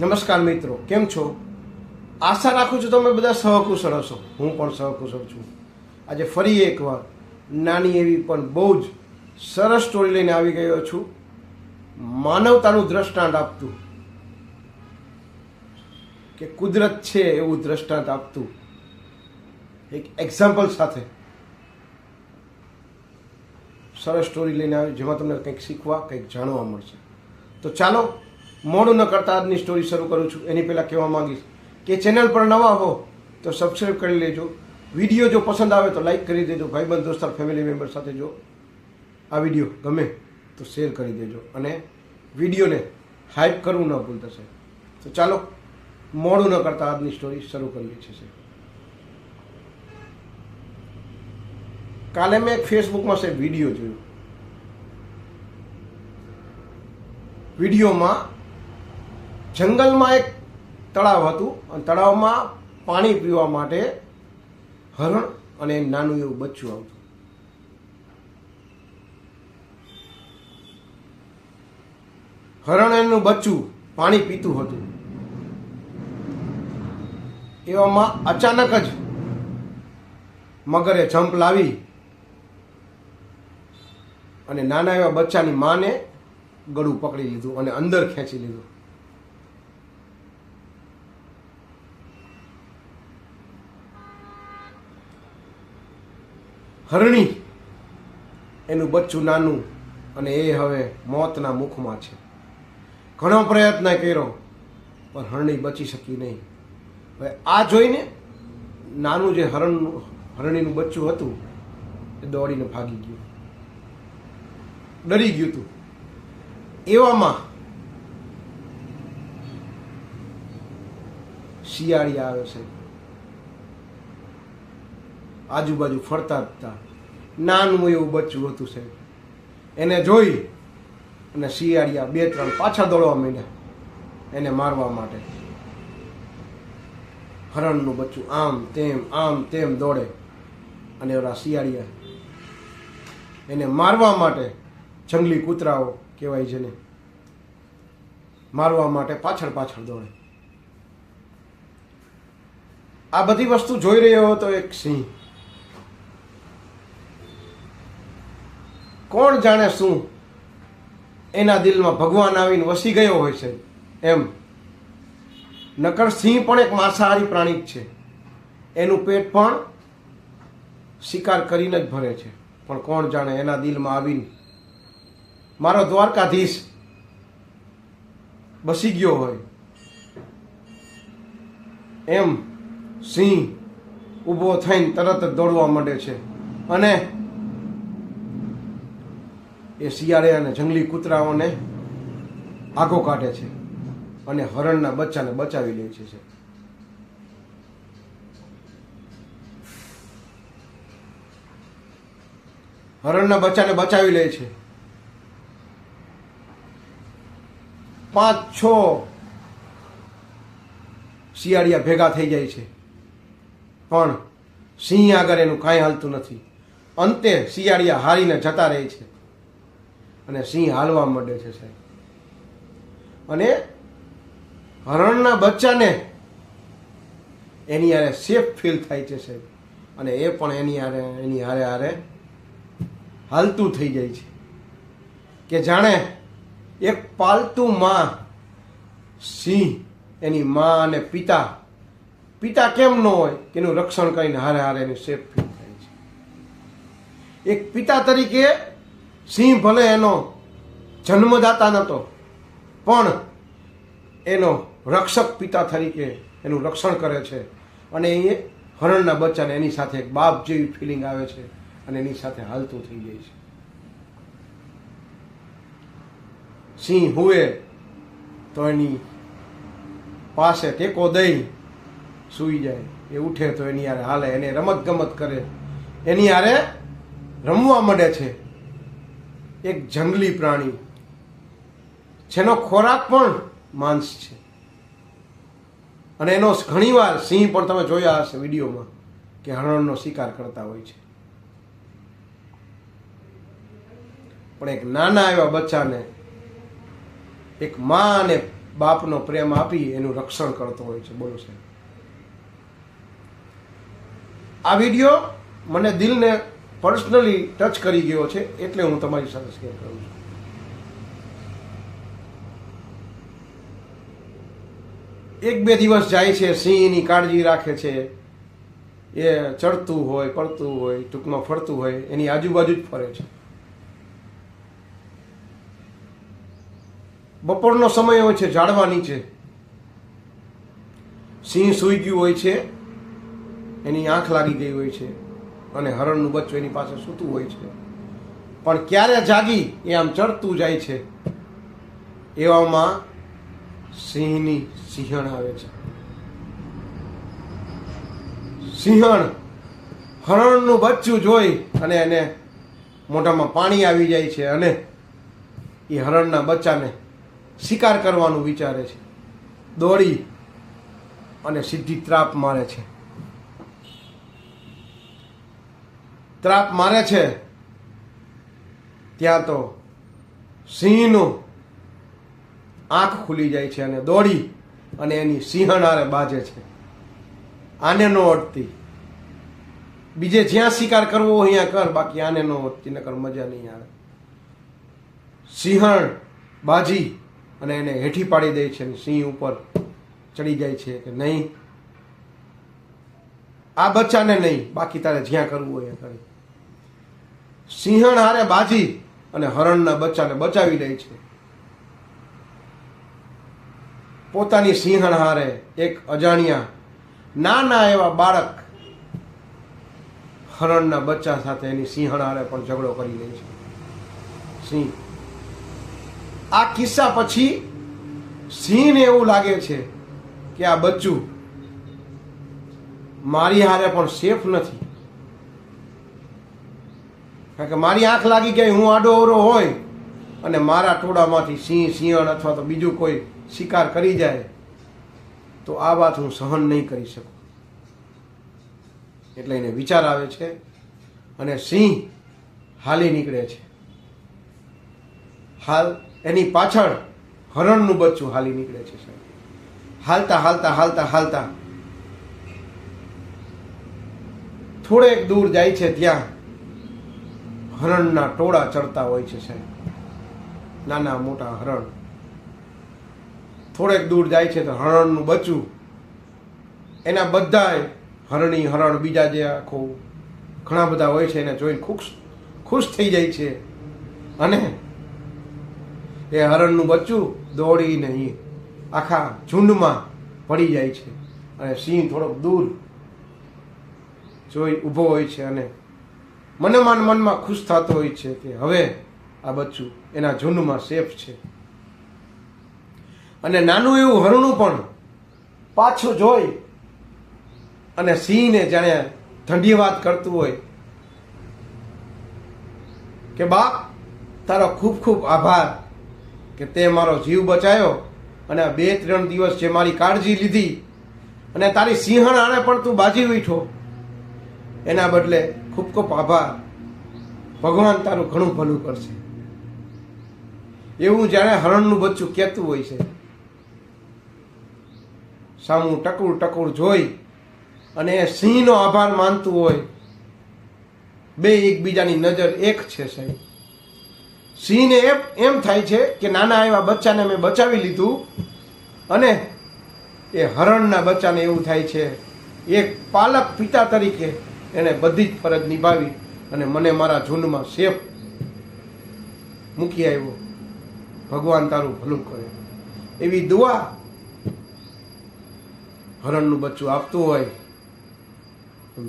નમસ્કાર મિત્રો, કેમ છો? આશા રાખું છું તમે બધા સહકુશળ હશો. હું પણ સહકુશળ છું. આજે ફરી એકવાર નાની એવી પણ બહુ જ સરસ સ્ટોરી લઈને આવી ગયો છું. માનવતાનું દ્રષ્ટાંત આપતું. કે કુદરત છે એવું દ્રષ્ટાંત આપતું. એક એક્ઝામ્પલ સાથે સરસ સ્ટોરી લઈને આવી જેમાં તમને કંઈક શીખવા, કંઈક જાણવા મળશે. તો ચાલો મોડું ન કરતા આજની સ્ટોરી શરૂ કરું છું. એની પહેલાં કહેવા માંગીશ કે ચેનલ પર નવા હો તો સબસ્ક્રાઈબ કરી લેજો. વીડિયો જો પસંદ આવે તો લાઇક કરી દેજો. ભાઈબંધ, દોસ્તાર ફેમિલી મેમ્બર સાથે જો આ વીડિયો ગમે તો શેર કરી દેજો. અને વિડીયોને હાઇપ કરવું ન ભૂલતા સાહેબ. તો ચાલો, મોડું ન કરતા આજની સ્ટોરી શરૂ કરીએ છીએ સાહેબ. કાલે મેં એક ફેસબુકમાં સાહેબ વીડિયો જોયો. વિડીયોમાં જંગલમાં એક તળાવ હતું. અને તળાવમાં પાણી પીવા માટે હરણ અને નાનું એવું બચ્ચું આવતું. હરણ એનું બચ્ચું પાણી પીતું હતું. એવામાં અચાનક જ મગરે જંપ લાવી અને નાના એવા બચ્ચાની માને ગળું પકડી લીધું અને અંદર ખેંચી લીધું. હરણી. એનું બચ્ચું નાનું અને એ હવે મોતના મુખમાં છે. ઘણો પ્રયત્ન કર્યો, પણ હરણી બચી શકી નહીં. હવે આ જોઈને નાનું જે હરણનું હરણીનું બચ્ચું હતું, એ દોડીને ભાગી ગયું. ડરી ગયું હતું એવામાં શિયાળી આવે છે. આજુબાજુ ફરતા હતા. નાનું એવું બચ્ચું હતું સાહેબ. એને જોઈ અને શિયાળિયા બે, ત્રણ પાછા દોડવા માંડ્યા. એને મારવા માટે. હરણનું બચ્ચું આમ તેમ આમ તેમ દોડે. અને ઓલા શિયાળિયા એને મારવા માટે જંગલી કૂતરાઓ કહેવાય છે ને મારવા માટે પાછળ પાછળ દોડે. આ બધી વસ્તુ જોઈ રહ્યો હતો એક સિંહ. કોણ જાણે શું એના દિલમાં ભગવાન આવીને વસી ગયો હોય છે? એમ. નકર સિંહ પણ એક માંસાહારી પ્રાણી છે. એનું પેટ પણ શિકાર કરીને જ ભરે છે. પણ કોણ જાણે એના દિલમાં આવીને મારો દ્વારકાધીશ બસી ગયો હોય. એમ સિંહ ઊભો થઈને તરત જ દોડવા માંડે છે. અને એ શિયાળે અને જંગલી કૂતરાઓને આગો કાઢે છે અને હરણના બચ્ચાને બચાવી લે છે હરણના બચ્ચાને બચાવી લે છે. પાંચ, છ શિયાળિયા ભેગા થઈ જાય છે. પણ સિંહ આગળ એનું કાંઈ હાલતું નથી. અંતે શિયાળિયા હારીને જતા રહે છે. અને સિંહ હાલવા માંડે છે સાહેબ. અને હરણના બચ્ચાને એની હારે સેફ ફીલ થાય છે સાહેબ. અને એ પણ એની હારે એની હારે હારે હાલતું થઈ જાય છે. કે જાણે એક પાલતુ માં સિંહ, એની માં અને પિતા પિતા કેમ ન હોય એનું રક્ષણ કરીને હારે હારે એની સેફ ફીલ થાય છે. એક પિતા તરીકે સિંહ ભલે એનો જન્મદાતા નહોતો પણ એનો રક્ષક પિતા તરીકે એનું રક્ષણ કરે છે. અને એ હરણના બચ્ચાને એની સાથે બાપ જેવી ફિલિંગ આવે છે અને એની સાથે હાલતું થઈ જાય છે. સિંહ હુએ તો એની પાસે ટેકો દઈ સૂઈ જાય, એ ઉઠે તો એની હારે હાલે, એને રમત ગમત કરે. એની હારે રમવા મળે છે. એક જંગલી પ્રાણી. જેનો ખોરાક પણ માંસ છે. અને એનો ઘણીવાર સિંહ પણ તમે જોયા હશે વિડીયોમાં કે હરણનો શિકાર કરતા હોય છે. પણ એક નાના એવા બચ્ચાને એક મા અને બાપનો પ્રેમ આપી એનું રક્ષણ કરતો હોય છે. બોલો સાહેબ. આ વીડિયો મને દિલને પર્સનલી ટચ કરી ગયો છે એટલે હું તમારી સાથે શેર કરું છું. એક બે દિવસ જાય છે, સિંહની કાળજી રાખે છે. એ ચડતું હોય, પડતું હોય, ટૂંકમાં ફરતું હોય, એની આજુબાજુ જ ફરે છે. બપોરનો સમય હોય છે, ઝાડવા નીચે. સિંહ સૂઈ ગયું હોય છે, એની આંખ લાગી ગઈ હોય છે. અને હરણનું બચ્ચું એની પાસે સૂતું હોય છે. પણ ક્યારે જાગી એ આમ ચડતું જાય છે. એવામાં સિંહની સિંહણ આવે છે. સિંહણ હરણનું બચ્ચું જોઈ અને એને મોઢામાં પાણી આવી જાય છે અને એ હરણના બચ્ચાને શિકાર કરવાનું વિચારે છે. દોડી અને સીધી ત્રાપ મારે છે. ત્રાપ મારે છે. ત્યાં તો સિંહનું આંખ ખુલી જાય છે અને દોડી અને એની સિંહણારે બાજે છે. આને નો અટતી. બીજે જ્યાં શિકાર કરવો અહીંયા કર, બાકી આને નો અટતી, નકર મજા નહીં આવે. સિંહણ બાજી અને એને હેઠી પાડી દે છે અને સિંહ ઉપર ચડી જાય છે કે નહીં? આ બચ્ચાને નહીં, બાકી તારે જ્યાં કરવું હોય એ કરી. સિંહણ હારે બાજી અને હરણના બચ્ચાને બચાવી લે છે. પોતાની સિંહણ હારે એક અજાણ્યા, નાના એવા બાળક હરણના બચ્ચા સાથે એની સિંહણ હારે પણ ઝઘડો કરી લે છે. સિંહ. આ કિસ્સા પછી સિંહને એવું લાગે છે કે આ બચ્ચું મારી હારે પણ સેફ નથી. કારણ કે મારી આંખ લાગી ગઈ હું આડો અવરો હોય અને મારા ટોળામાંથી સિંહ, સિંહણ અથવા તો બીજું કોઈ શિકાર કરી જાય, તો આ વાત હું સહન નહીં કરી શકું. એટલે એને વિચાર આવે છે અને સિંહ હાલી નીકળે છે. હાલ એની પાછળ હરણનું બચ્ચું હાલી નીકળે છે, સાહેબ. હાલતા હાલતા હાલતા હાલતા. થોડેક દૂર જાય છે ત્યાં હરણના ટોળા ચડતા હોય છે સાહેબ. નાના મોટા હરણ. થોડેક દૂર જાય છે તો હરણનું બચ્ચું. એના બધાય હરણી હરણ બીજા જે આખું ઘણા બધા હોય છે એને જોઈને ખુશ ખુશ થઈ જાય છે. અને એ હરણનું બચ્ચું દોડીને આખા ઝુંડમાં પડી જાય છે. અને સિંહ થોડોક દૂર જોઈ ઊભો હોય છે અને મનમાં મન મનમાં ખુશ થતો હોય છે કે હવે આ બચ્ચું એના ઝુંડમાં સેફ છે. અને નાનું એવું હરણું પણ પાછું જોઈ અને સિંહને જાણે ધન્યવાદ કરતું હોય કે બાપ, તારો ખૂબ ખૂબ આભાર કે તે મારો જીવ બચાયો અને બે ત્રણ દિવસ જે મારી કાળજી લીધી અને તારી સિંહણ આણે પણ તું બાજી બેઠો એના બદલે ખૂબ ખૂબ આભાર. ભગવાન તારું ઘણું ભલું કરશે. એવું જાણે હરણનું બચ્ચું કહેતું હોય છે. સામું ટકુર ટકુર જોઈ અને એ સિંહનો આભાર માનતું હોય. બે એકબીજાની નજર એક છે સાહેબ. સિંહને એમ એમ થાય છે કે નાના એવા બચ્ચાને મેં બચાવી લીધું અને એ હરણના બચ્ચાને એવું થાય છે. એક પાલક પિતા તરીકે એણે બધી જ ફરજ નિભાવી અને મને મારા ઝુંડમાં સેફ મૂકી આવ્યો. ભગવાન તારું ભલું કરે. એવી દુઆ હરણનું બચ્ચું આપતું હોય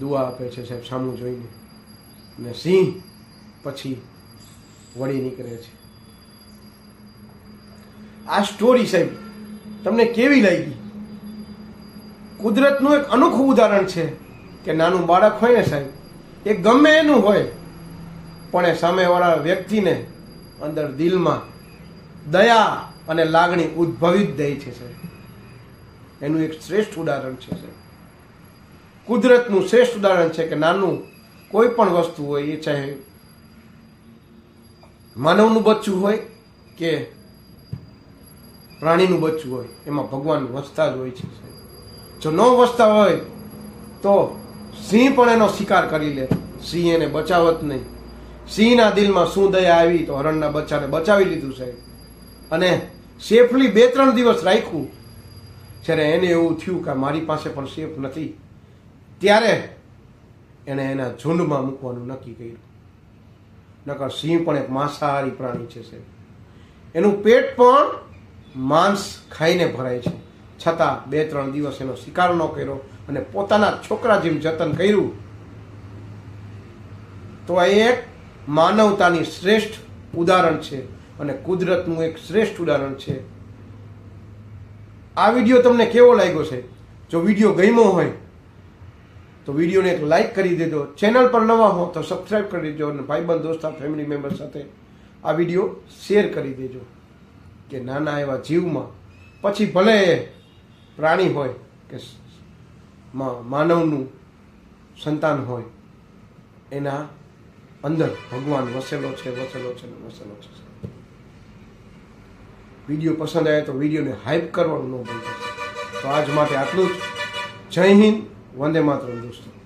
દુઆ આપે છે સાહેબ સામું જોઈને. અને સિંહ પછી વળી નીકળે છે. આ સ્ટોરી સાહેબ તમને કેવી લાગી? કુદરતનું એક અનોખું ઉદાહરણ છે. કે નાનું બાળક હોય ને સાહેબ, એ ગમે એનું હોય, પણ એ સામેવાળા વ્યક્તિને અંદર દિલમાં દયા અને લાગણી ઉદ્ભવી જ દે છે સાહેબ. એનું એક શ્રેષ્ઠ ઉદાહરણ છે સાહેબ. કુદરતનું શ્રેષ્ઠ ઉદાહરણ છે કે નાનું કોઈ પણ વસ્તુ હોય, એ ચાહે માનવનું બચ્ચું હોય કે પ્રાણીનું બચ્ચું હોય, એમાં ભગવાન વસતા જ હોય છે જો ન વસતા હોય, તો સિંહ પણ એનો શિકાર કરી લે. સિંહ એને બચાવત નહીં. સિંહના દિલમાં શું દયા આવી તો હરણના બચ્ચાને બચાવી લીધું સાહેબ અને સેફલી બે ત્રણ દિવસ રાખ્યું. જ્યારે એને એવું થયું કે મારી પાસે પણ સેફ નથી, ત્યારે એણે એના ઝુંડમાં મૂકવાનું નક્કી કર્યું. નકર સિંહ પણ એક માંસાહારી પ્રાણી છે સાહેબ. એનું પેટ પણ માંસ ખાઈને ભરાય છે. છતાં બે ત્રણ દિવસ એનો શિકાર ન કર્યો. અને પોતાના છોકરા જેમ જતન કર્યું, તો આ એક માનવતાની શ્રેષ્ઠ ઉદાહરણ છે અને કુદરતનું એક શ્રેષ્ઠ ઉદાહરણ છે. આ વીડિયો તમને કેવો લાગ્યો છે? જો વીડિયો ગમ્યો હોય, તો વિડીયોને એક લાઈક કરી દેજો. ચેનલ પર નવા હો, તો સબસ્ક્રાઈબ કરી દેજો અને ભાઈબંધ, દોસ્તા ફેમિલી મેમ્બર સાથે આ વીડિયો શેર કરી દેજો. કે નાના એવા જીવમાં, પછી ભલે પ્રાણી હોય કે માનવનું સંતાન હોય, એના અંદર ભગવાન વસેલો છે વસેલો છે વસેલો છે. વીડિયો પસંદ આવે તો વિડીયોને હાઇપ કરવાનું ન ભૂલતા. તો આજ માટે આટલું જ. જય હિન્દ, વંદે માતરમ, દોસ્તો.